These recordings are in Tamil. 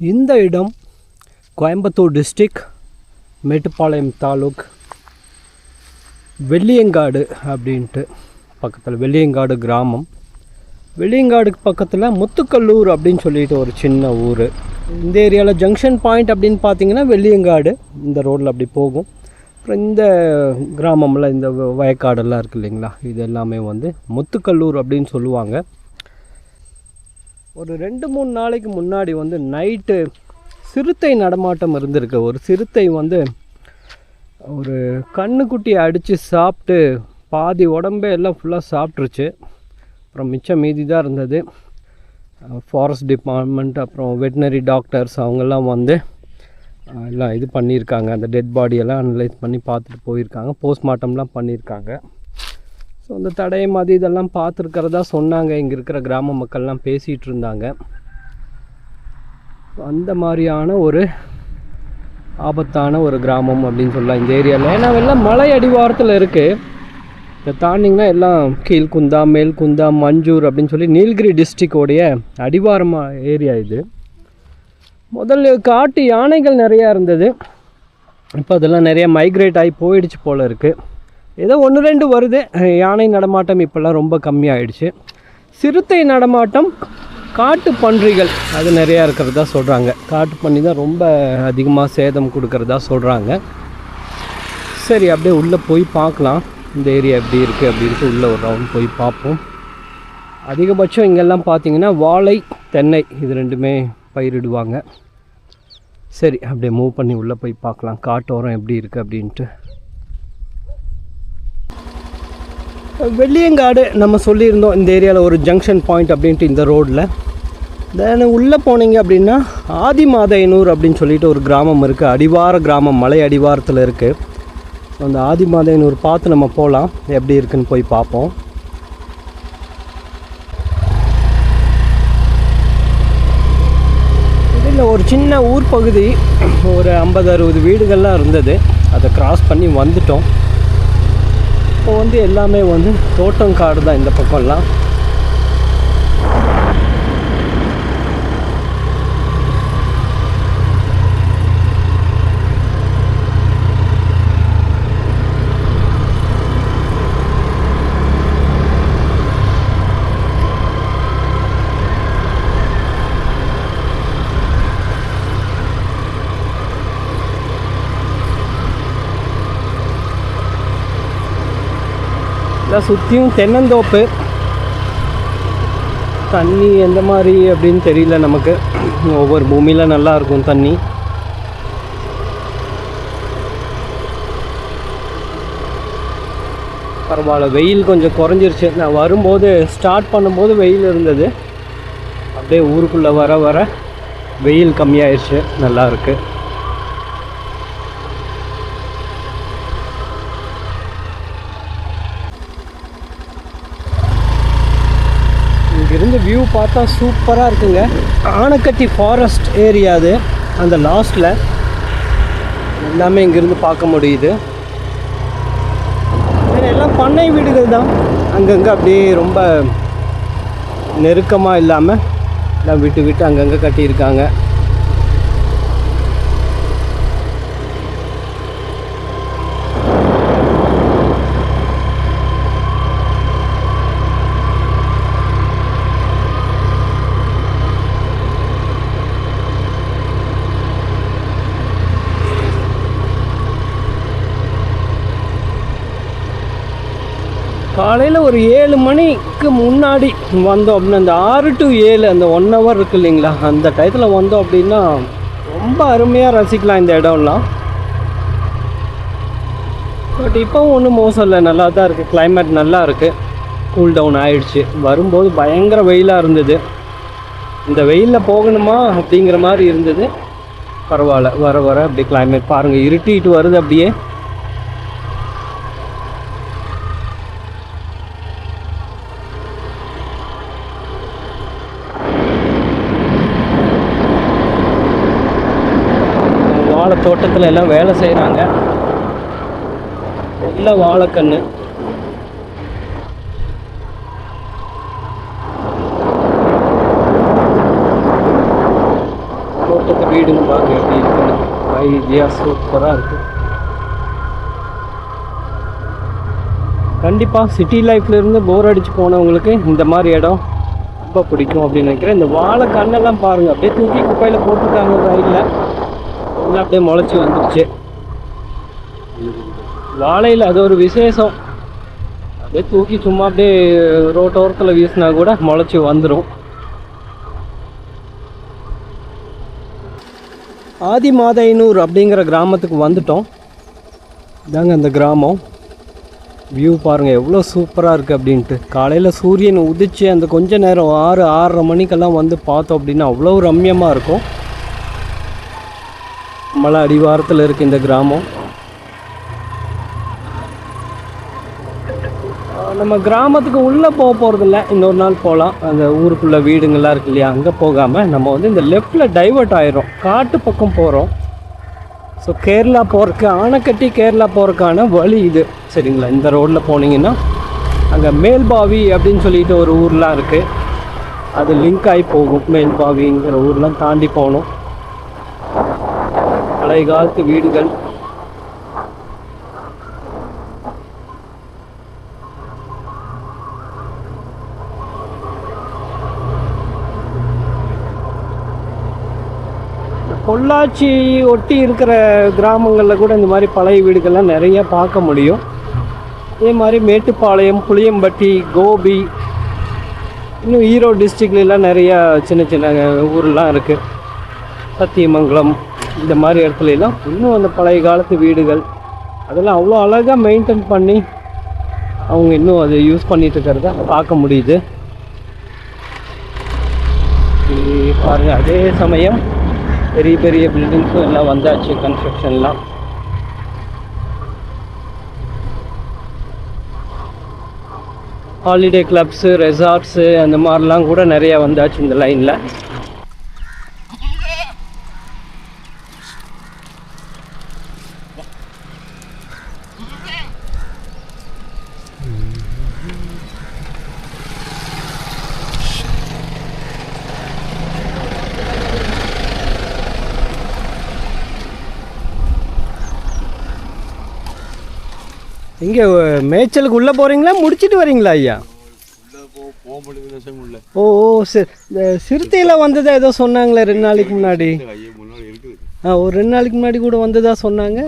இந்த இடம் கோயம்புத்தூர் டிஸ்ட்ரிக் மேட்டுப்பாளையம் தாலுக் வெள்ளியங்காடு அப்படின்ட்டு பக்கத்தில் வெள்ளியங்காடு கிராமம். வெள்ளியங்காடுக்கு பக்கத்தில் முத்துக்கல்லூர் அப்படின்னு சொல்லிட்டு ஒரு சின்ன ஊர். இந்த ஏரியாவில் ஜங்ஷன் பாயிண்ட் அப்படின்னு பார்த்தீங்கன்னா வெள்ளியங்காடு. இந்த ரோட்டில் அப்படி போகும். அப்புறம் இந்த கிராமம்லாம் இந்த வ- வயக்காடெல்லாம் இருக்குது இல்லைங்களா? இது எல்லாமே வந்து முத்துக்கல்லூர் அப்படின்னு சொல்லுவாங்க. ஒரு ரெண்டு மூணு நாளைக்கு முன்னாடி வந்து நைட்டு சிறுத்தை நடமாட்டம் இருந்திருக்கு. ஒரு சிறுத்தை வந்து ஒரு கண்ணுக்குட்டியை அடித்து சாப்பிட்டு பாதி உடம்பே எல்லாம் ஃபுல்லாக சாப்பிட்ருச்சு அப்புறம் மிச்சம் மீதி தான் இருந்தது. ஃபாரஸ்ட் டிபார்ட்மெண்ட் அப்புறம் வெட்டினரி டாக்டர்ஸ் அவங்கெல்லாம் வந்து எல்லாம் இது பண்ணியிருக்காங்க. அந்த டெட் பாடியெல்லாம் அனலைஸ் பண்ணி பார்த்துட்டு போயிருக்காங்க. போஸ்ட்மார்ட்டம்லாம் பண்ணியிருக்காங்க. ஸோ அந்த தடயம் அது இதெல்லாம் பார்த்துருக்கிறதா சொன்னாங்க. இங்கே இருக்கிற கிராம மக்கள்லாம் பேசிகிட்டு இருந்தாங்க. அந்த மாதிரியான ஒரு ஆபத்தான ஒரு கிராமம் அப்படின்னு சொல்லலாம் இந்த ஏரியாவில் ஏன்னா எல்லாம் மலை அடிவாரத்தில் இருக்குது இதை தாண்டிங்கன்னா எல்லாம் கீழ்குந்தா மேல்குந்தா மஞ்சூர் அப்படின்னு சொல்லி நீலகிரி டிஸ்ட்ரிக்டோடைய அடிவாரமாக ஏரியா இது. முதல்ல காட்டு யானைகள் நிறையா இருந்தது. இப்போ அதெல்லாம் நிறைய மைக்ரேட் ஆகி போயிடுச்சு போல் இருக்குது ஏதோ ஒன்று ரெண்டு வருது. யானை நடமாட்டம் இப்போல்லாம் ரொம்ப கம்மியாயிடுச்சு. சிறுத்தை நடமாட்டம் காட்டு பன்றிகள் அது நிறையா இருக்கிறதா சொல்கிறாங்க காட்டு பன்றி தான் ரொம்ப அதிகமாக சேதம் கொடுக்கறதா சொல்கிறாங்க சரி அப்படியே உள்ளே போய் பார்க்கலாம். இந்த ஏரியா எப்படி இருக்குது அப்படின்ட்டு உள்ளே ஒரு ரவுண்ட் போய் பார்ப்போம். அதிகபட்சம் இங்கெல்லாம் பார்த்தீங்கன்னா வாழை தென்னை இது ரெண்டுமே பயிரிடுவாங்க. சரி அப்படியே மூவ் பண்ணி உள்ளே போய் பார்க்கலாம். காட்டோரம் எப்படி இருக்குது அப்படின்ட்டு. வெள்ளியங்காடு நம்ம சொல்லியிருந்தோம் இந்த ஏரியாவில் ஒரு ஜங்ஷன் பாயிண்ட் அப்படின்ட்டு இந்த ரோட்டில் தென் உள்ளே போனீங்க அப்படின்னா ஆதிமாதையனூர் அப்படின்னு சொல்லிட்டு ஒரு கிராமம் இருக்குது அடிவார கிராமம் மலை அடிவாரத்தில் இருக்குது அந்த ஆதிமாதையனூர் பார்த்து நம்ம போகலாம் எப்படி இருக்குன்னு போய் பார்ப்போம். இதில் ஒரு சின்ன ஊர் பகுதி ஒரு ஐம்பது அறுபது வீடுகள்லாம் இருந்தது. அதை கிராஸ் பண்ணி வந்துட்டோம். இப்போ வந்து எல்லாமே வந்து தோட்டம் காடு தான் இந்த பக்கம்லாம். சுற்றியும் தென்னந்தோப்பு. தண்ணி எந்த மாதிரி அப்படின்னு தெரியல நமக்கு. ஒவ்வொரு பூமியில் நல்லா இருக்கும் தண்ணி. பரவாயில்ல வெயில் கொஞ்சம் குறைஞ்சிருச்சு. நான் வரும்போது ஸ்டார்ட் பண்ணும்போது வெயில் இருந்தது. அப்படியே ஊருக்குள்ளே வர வர வெயில் கம்மியாயிருச்சு. நல்லா இருக்கு இங்கிருந்து வியூ பார்த்தா சூப்பராக இருக்குங்க. ஆனக்கட்டி ஃபாரஸ்ட் ஏரியா அது. அந்த லாஸ்ட்டில் எல்லாமே இங்கேருந்து பார்க்க முடியுது. வேற எல்லாம் பண்ணை வீடுகள் தான். அங்கங்கே அப்படியே ரொம்ப நெருக்கமாக இல்லாமல் எல்லாம் விட்டு விட்டு அங்கங்கே கட்டியிருக்காங்க. காலையில் ஒரு ஏழு மணிக்கு முன்னாடி வந்தோம். அப்படின்னா அந்த ஆறு டு ஏழு அந்த ஒன் ஹவர் இருக்கு இல்லைங்களா? அந்த டயத்தில் வந்தோம் அப்படின்னா ரொம்ப அருமையாக ரசிக்கலாம் இந்த இடம்லாம். பட் இப்போவும் ஒன்றும் மோசம் இல்லை. நல்லா தான் இருக்குது கிளைமேட் நல்லா இருக்குது கூல் டவுன் ஆகிடுச்சு வரும்போது பயங்கர வெயிலாக இருந்தது. இந்த வெயிலில் போகணுமா அப்படிங்கிற மாதிரி இருந்தது. பரவாயில்ல. வர வர அப்படியே கிளைமேட் பாருங்கள் இருட்டிட்டு வருது அப்படியே வாழை தோட்டத்தில் எல்லாம் வேலை செய்கிறாங்க நல்ல வாழைக்கன்று தோட்டத்து வீடுங்க பாருங்க எப்படி இருக்குன்னு. ஐடியாக சூப்பராக இருக்குது கண்டிப்பாக சிட்டி லைஃப்லேருந்து போர் அடித்து போனவங்களுக்கு இந்த மாதிரி இடம் ரொம்ப பிடிக்கும் அப்படின்னு நினைக்கிறேன். இந்த வாழை கண்ணெல்லாம் பாருங்கள் அப்படியே தூக்கி குப்பையில் போட்டிருக்காங்க சைடில் அப்படியே முளைச்சி வந்துடுச்சு வாழையில் அது ஒரு விசேஷம். அப்படியே தூக்கி சும்மா அப்படியே ரோட்டோரத்தில் வீசினா கூட முளைச்சி வந்துடும் ஆதி மாதையனூர் அப்படிங்கிற கிராமத்துக்கு வந்துட்டோம். இதாங்க அந்த கிராமம். வியூ பாருங்கள் எவ்வளோ சூப்பராக இருக்குது அப்படின்ட்டு. காலையில் சூரியன் உதிச்சு அந்த கொஞ்ச நேரம் ஆறு ஆறரை மணிக்கெல்லாம் வந்து பார்த்தோம் அப்படின்னா அவ்வளோ ரம்யமாக இருக்கும். மலை அடிவாரத்தில் இருக்குது இந்த கிராமம். நம்ம கிராமத்துக்கு உள்ளே போக போகிறதில்ல இன்னொரு நாள் போகலாம் அந்த ஊருக்குள்ளே வீடுங்கள்லாம் இருக்கு இல்லையா? அங்கே போகாமல் நம்ம வந்து இந்த லெஃப்டில் டைவர்ட் ஆயிரும் காட்டு பக்கம் போகிறோம் ஸோ கேரளா போகிறக்கு ஆனைக்கட்டி கேரளா போகிறதுக்கான வழி இது. சரிங்களா? இந்த ரோட்டில் போனீங்கன்னா அங்கே மேல்பாவி அப்படின்னு சொல்லிட்டு ஒரு ஊர்லாம் இருக்குது அது லிங்க் ஆகி போகும். மேல்பாவிங்கிற ஊர்லாம் தாண்டி போகணும். பழைய காலத்து வீடுகள் பொள்ளாச்சி ஒட்டி இருக்கிற கிராமங்களில் கூட இந்த மாதிரி பழைய வீடுகள்லாம் நிறைய பார்க்க முடியும். இதே மாதிரி மேட்டுப்பாளையம் புளியம்பட்டி கோபி இன்னும் ஈரோடு டிஸ்ட்ரிக்ட்லாம் நிறையா சின்ன சின்ன ஊர்லாம் இருக்குது சத்தியமங்கலம் இந்த மாதிரி இடத்துல எல்லாம் இன்னும் அந்த பழைய காலத்து வீடுகள் அதெல்லாம் அவ்வளோ அழகாக மெயின்டைன் பண்ணி அவங்க இன்னும் அதை யூஸ் பண்ணிட்டு இருக்கிறத பார்க்க முடியுது. பாருங்கள் அதே சமயம் பெரிய பெரிய பில்டிங்ஸும் எல்லாம் வந்தாச்சு கன்ஸ்ட்ரக்ஷன்லாம் ஹாலிடே கிளப்ஸு ரெசார்ட்ஸு அந்த மாதிரிலாம் கூட நிறையா வந்தாச்சு இந்த லைனில் இங்கே மேய்ச்சலுக்கு உள்ளே போகிறீங்களா முடிச்சிட்டு வரீங்களா ஐயா? ஓ ஓ சரி. இந்த சிறுத்தையில் வந்ததா ஏதோ சொன்னாங்களே ரெண்டு நாளைக்கு முன்னாடி? ஆ ஒரு ரெண்டு நாளைக்கு முன்னாடி கூட வந்ததா சொன்னாங்க?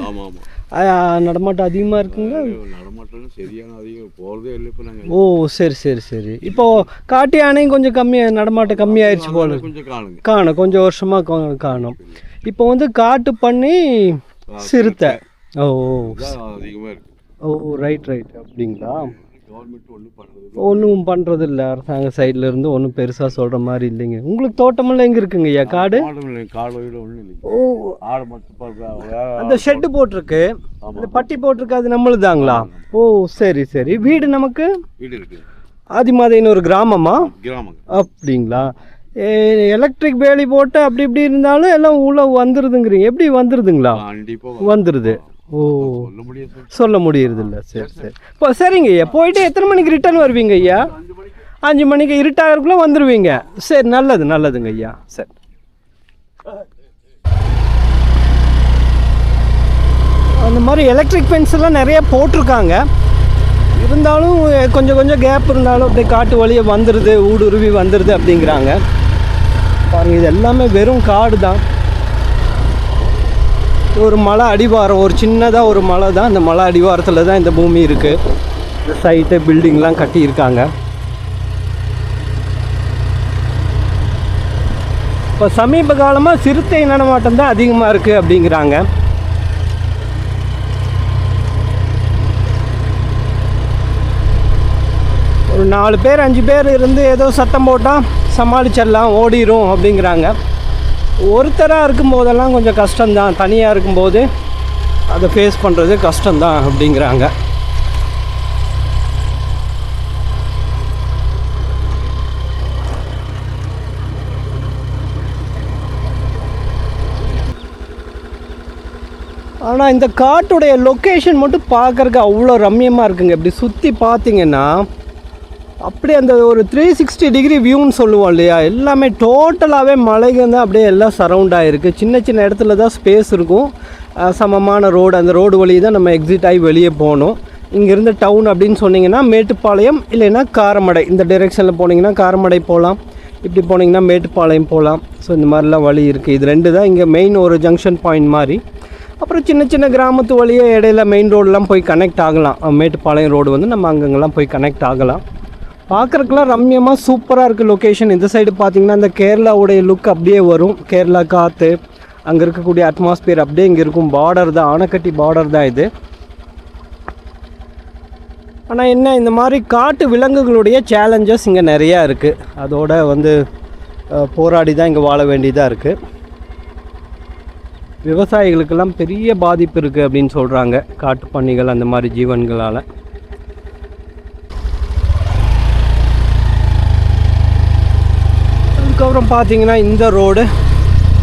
நடமாட்டம் அதிகமாக இருக்குங்க நடமாட்டம் சரியான அதிகம். போகிறதே இல்லை இப்போ நாங்கள் ஓ சரி சரி சரி. இப்போ காட்டு யானையும் கொஞ்சம் கம்மியாக நடமாட்டம் கம்மியாயிருச்சு போல இருக்கு. காணும் கொஞ்சம் வருஷமாக காணும். இப்போ வந்து காட்டு பண்ணி சிறுத்தை. ஓ அதிகமாக இருக்குது ஓ ரைட் ரைட் அப்படிங்களா? ஒன்றும் பண்ணுறது ஒன்றும் பண்ணுறது இல்லை. அரசாங்க சைடில் இருந்து ஒன்றும் பெருசாக சொல்கிற மாதிரி இல்லைங்க. உங்களுக்கு தோட்டமெல்லாம் எங்கே இருக்குங்க ஐயா? காடு? காடு ஓ. ஆடு மட்டும் அந்த ஷெட்டு போட்டிருக்கு. அந்த பட்டி போட்டிருக்கு அது நம்மளுதாங்களா? ஓ சரி சரி. வீடு நமக்கு? வீடு இருக்குது ஆதிமாதைன்னு ஒரு கிராமமா? அப்படிங்களா? எலக்ட்ரிக் வேலி போட்டு அப்படி இப்படி இருந்தாலும் எல்லாம் உள்ள வந்துருதுங்கிறீங்க. எப்படி வந்துருதுங்களா? வந்துருது. ஓ. சொல்ல முடியறது இல்ல சரி சரி. இப்போ சரிங்க ஐயா. போயிட்டு எத்தனை மணிக்கு ரிட்டர்ன் வருவீங்க ஐயா? அஞ்சு மணிக்கு இருட்டாகிறதுக்குள்ள வந்துடுவீங்க சரி நல்லது நல்லதுங்க ஐயா. சரி. அந்த மாதிரி எலக்ட்ரிக் ஃபென்ஸ் எல்லாம் நிறைய போட்டிருக்காங்க. இருந்தாலும் கொஞ்சம் கொஞ்சம் கேப் இருந்தாலும் அப்படியே காட்டு வழியே வந்துடுது ஊடுருவி வந்துடுது அப்படிங்கிறாங்க. பாருங்க இது எல்லாமே வெறும் காடு தான் ஒரு மலை அடிவாரம் ஒரு சின்னதாக ஒரு மலை தான். அந்த மலை அடிவாரத்தில் தான் இந்த பூமி இருக்குது இந்த சைட்டு பில்டிங்லாம் கட்டியிருக்காங்க. இப்போ சமீப காலமாக சிறுத்தை நடமாட்டம் தான் அதிகமாக இருக்குது அப்படிங்கிறாங்க. ஒரு நாலு பேர் அஞ்சு பேர் இருந்து ஏதோ சத்தம் போட்டால் சமாளிச்சிடலாம் ஓடிரும் அப்படிங்கிறாங்க. ஒருத்தராக இருக்கும்போதெல்லாம் கொஞ்சம் கஷ்டம்தான். தனியாக இருக்கும்போது அதை ஃபேஸ் பண்ணுறது கஷ்டம்தான் அப்படிங்கிறாங்க. ஆனால் இந்த காட்டுடைய லொக்கேஷன் மட்டும் பார்க்கறக்கு அவ்வளோ ரம்மியமாக இருக்குங்க. இப்படி சுற்றி பார்த்தீங்கன்னா அப்படியே அந்த ஒரு த்ரீ சிக்ஸ்டி டிகிரி வியூன்னு சொல்லுவோம் இல்லையா? எல்லாமே டோட்டலாகவே மலைகள் தான் அப்படியே எல்லாம் சரவுண்ட் ஆகிருக்கு சின்ன சின்ன இடத்துல தான் ஸ்பேஸ் இருக்கும். சமமான ரோடு அந்த ரோடு வழி தான் நம்ம எக்ஸிட் ஆகி வெளியே போகணும். இங்கேருந்து டவுன் அப்படின்னு சொன்னிங்கன்னா மேட்டுப்பாளையம் இல்லைன்னா காரமடை. இந்த டைரெக்ஷனில் போனீங்கன்னா காரமடை போகலாம். இப்படி போனீங்கன்னா மேட்டுப்பாளையம் போகலாம். ஸோ இந்த மாதிரிலாம் வழி இருக்குது இது ரெண்டு தான் இங்கே மெயின் ஒரு ஜங்ஷன் பாயிண்ட் மாதிரி. அப்புறம் சின்ன சின்ன கிராமத்து வழியே இடையில மெயின் ரோடெலாம் போய் கனெக்ட் ஆகலாம். மேட்டுப்பாளையம் ரோடு வந்து நம்ம அங்கங்கெல்லாம் போய் கனெக்ட் ஆகலாம். பார்க்குறதுக்குலாம் ரம்யமாக சூப்பராக இருக்குது லொக்கேஷன் இந்த சைடு பார்த்தீங்கன்னா இந்த கேரளாவுடைய லுக் அப்படியே வரும். கேரளா காற்று அங்கே இருக்கக்கூடிய அட்மாஸ்பியர் அப்படியே இங்கே இருக்கும். பார்டர் தான் ஆனைக்கட்டி பார்டர் தான் இது. ஆனால் என்ன இந்த மாதிரி காட்டு விலங்குகளுடைய சேலஞ்சஸ் இங்கே நிறையா இருக்குது அதோட வந்து போராடி தான் இங்கே வாழ வேண்டியதாக இருக்குது விவசாயிகளுக்கெல்லாம் பெரிய பாதிப்பு இருக்குது அப்படின்னு சொல்கிறாங்க காட்டு காட்டுப்பன்னிகள் அந்த மாதிரி ஜீவன்களால். அதுக்கப்புறம் பார்த்தீங்கன்னா இந்த ரோடு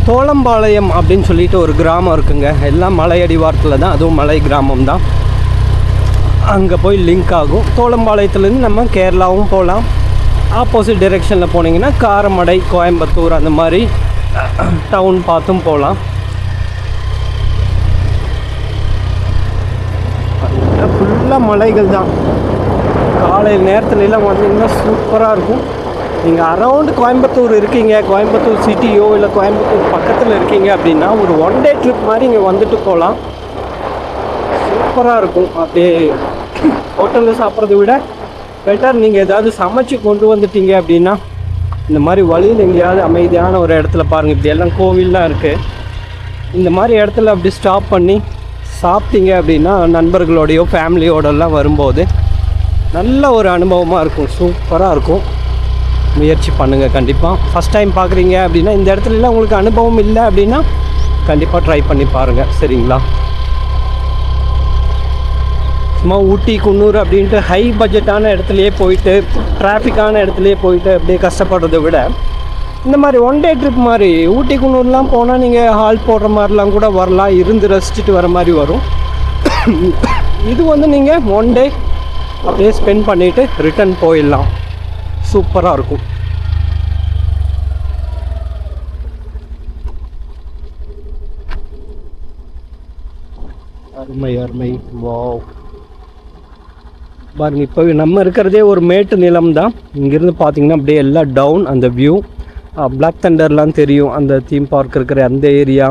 தோளம்பாளையம் அப்படின்னு சொல்லிட்டு ஒரு கிராமம் இருக்குங்க. எல்லாம் மலையடிவாரத்தில் தான். அதுவும் மலை கிராமம் தான். அங்கே போய் லிங்க் ஆகும். தோளம்பாளையத்துலேருந்து நம்ம கேரளாவும் போகலாம். ஆப்போசிட் டைரெக்ஷனில் போனீங்கன்னா காரமடை கோயம்புத்தூர் அந்த மாதிரி டவுன் பார்த்தும் போகலாம். ஃபுல்லாக மலைகள் தான். காலை நேரத்துலலாம் வந்தீங்கன்னா சூப்பராக இருக்கும். நீங்கள் அரவுண்டு கோயம்புத்தூர் இருக்கீங்க கோயம்புத்தூர் சிட்டியோ இல்லை கோயம்புத்தூர் பக்கத்தில் இருக்கீங்க அப்படின்னா ஒரு ஒன் டே ட்ரிப் மாதிரி இங்கே வந்துட்டு போகலாம் சூப்பராக இருக்கும். அப்படியே ஹோட்டலில் சாப்பிட்றத விட பெட்டர் நீங்கள் ஏதாவது சமைச்சு கொண்டு வந்துட்டீங்க அப்படின்னா இந்த மாதிரி வழியில் எங்கேயாவது அமைதியான ஒரு இடத்துல பாருங்கள் இப்படி எல்லாம் கோவில்லாம் இருக்குது இந்த மாதிரி இடத்துல அப்படி ஸ்டாப் பண்ணி சாப்பிட்டீங்க அப்படின்னா நண்பர்களோடையோ ஃபேமிலியோடலாம் வரும்போது நல்ல ஒரு அனுபவமாக இருக்கும். சூப்பராக இருக்கும். முயற்சி பண்ணுங்கள் கண்டிப்பாக ஃபஸ்ட் டைம் பார்க்குறீங்க அப்படின்னா இந்த இடத்துலலாம் உங்களுக்கு அனுபவம் இல்லை அப்படின்னா கண்டிப்பாக ட்ரை பண்ணி பாருங்கள் சரிங்களா? சும்மா ஊட்டி குன்னூர் அப்படின்ட்டு ஹை பட்ஜெட்டான இடத்துலையே போயிட்டு டிராஃபிக்கான இடத்துலையே போயிட்டு அப்படியே கஷ்டப்படுறதை விட இந்த மாதிரி ஒன் டே ட்ரிப் மாதிரி ஊட்டி குன்னூர்லாம் போனால் நீங்கள் ஹால் போடுற மாதிரிலாம் கூட வரலாம் இருந்து ரசிச்சுட்டு வர மாதிரி வரும். இது வந்து நீங்கள் ஒன் டே அப்படியே ஸ்பெண்ட் பண்ணிவிட்டு ரிட்டர்ன் போயிடலாம். சூப்பராக இருக்கும். அருமை அருமை. வாவ். பாருங்க இப்போ நம்ம இருக்கிறதே ஒரு மேட்டு நிலம் தான் இங்கேருந்து பார்த்தீங்கன்னா அப்படியே எல்லாம் டவுன் அந்த வியூ பிளாக் தண்டர்லாம் தெரியும். அந்த தீம் பார்க் இருக்கிற அந்த ஏரியா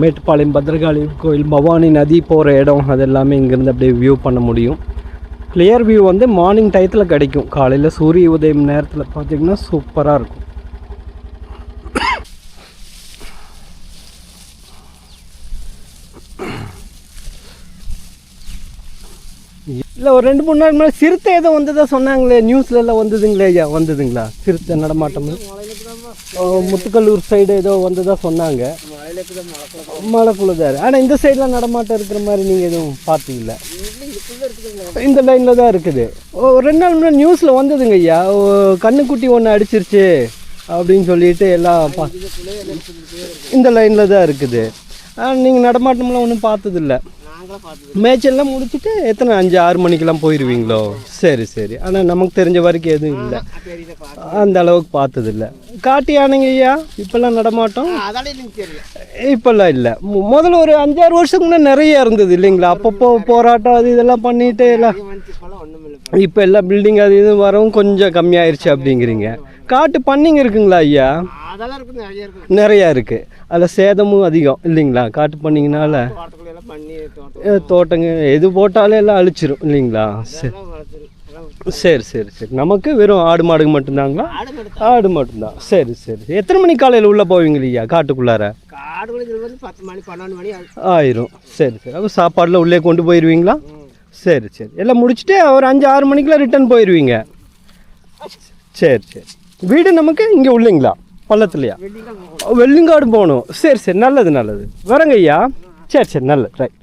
மேட்டுப்பாளையம் பத்ரகாளி கோயில் பவானி நதி போகிற இடம். அது எல்லாமே இங்கேருந்து அப்படியே வியூ பண்ண முடியும். கிளியர் வியூ வந்து மார்னிங் டயத்தில் கிடைக்கும். காலையில் சூரிய உதயம் நேரத்தில் பார்த்தீங்கன்னா சூப்பராக இருக்கும். இல்லை ஒரு ரெண்டு மூணு நாள் முன்னாடி சிறுத்தை ஏதோ வந்ததா சொன்னாங்களே நியூஸ்லலாம் வந்ததுங்களே ஐயா? வந்ததுங்களா? சிறுத்தை நடமாட்டம். முத்துக்கல்லூர் சைடு ஏதோ வந்ததா சொன்னாங்க. மலைக்குள்ளதாரு ஆனால் இந்த சைடெலாம் நடமாட்டம் இருக்கிற மாதிரி நீங்கள் எதுவும் பார்த்தீங்களா? இந்த லைனில் தான் இருக்குது. ஓ ரெண்டு நாள் முன்னாடி நியூஸில் வந்ததுங்க ஐயா. ஓ, கண்ணுக்குட்டி ஒன்று அடிச்சிருச்சு அப்படின்னு சொல்லிட்டு எல்லாம் இந்த லைனில் தான் இருக்குது. நீங்கள் நடமாட்டம்லாம் ஒன்றும் பார்த்ததில்ல. மேய்ச்சல்லாம் முடிச்சுட்டு எத்தனை அஞ்சு ஆறு மணிக்கெல்லாம் போயிடுவீங்களோ சரி சரி. ஆனால் நமக்கு தெரிஞ்ச வரைக்கும் எதுவும் இல்லை. அந்த அளவுக்கு பார்த்ததில்ல. காட்டு யானைங்க ஐயா இப்போல்லாம் நடமாட்டோம்? இப்போல்லாம் இல்லை. முதல்ல ஒரு அஞ்சாறு வருஷத்துக்கு முன்னே நிறைய இருந்தது இல்லைங்களா? அப்பப்போ போராட்டம் அது இதெல்லாம் பண்ணிட்டு எல்லாம். இப்போ எல்லாம் பில்டிங் அது இது வரவும் கொஞ்சம் கம்மியாயிருச்சு அப்படிங்கிறீங்க. காட்டு பண்ணிங்க இருக்குங்களா ஐயா? அதெல்லாம் இருக்குது நிறைய இருக்குது நிறையா இருக்குது அதில் சேதமும் அதிகம் இல்லைங்களா? காட்டு பண்ணிங்கனால. தோட்டங்க எது போட்டாலே எல்லாம் அழிச்சிரும் இல்லைங்களா? சரி. சரி சரி சரி. நமக்கு வெறும் ஆடு மாடுங்க மட்டும்தாங்களா? ஆடு மட்டும்தான். சரி சரி எத்தனை மணி காலையில் உள்ளே போவீங்க இல்லையா காட்டுக்குள்ளார? ஆயிரும். சரி சரி. அப்போ சாப்பாடில் உள்ளே கொண்டு போயிடுவீங்களா சரி சரி. எல்லாம் முடிச்சுட்டு ஒரு அஞ்சு ஆறு மணிக்கெலாம் ரிட்டர்ன் போயிடுவீங்க சரி சரி. வீடு நமக்கு இங்கே உள்ளீங்களா? பள்ளத்துலையா? வெள்ளிங்காடு போகணும். சரி சரி நல்லது நல்லது. வரங்க ஐயா சரி சரி நல்லது. ரைட்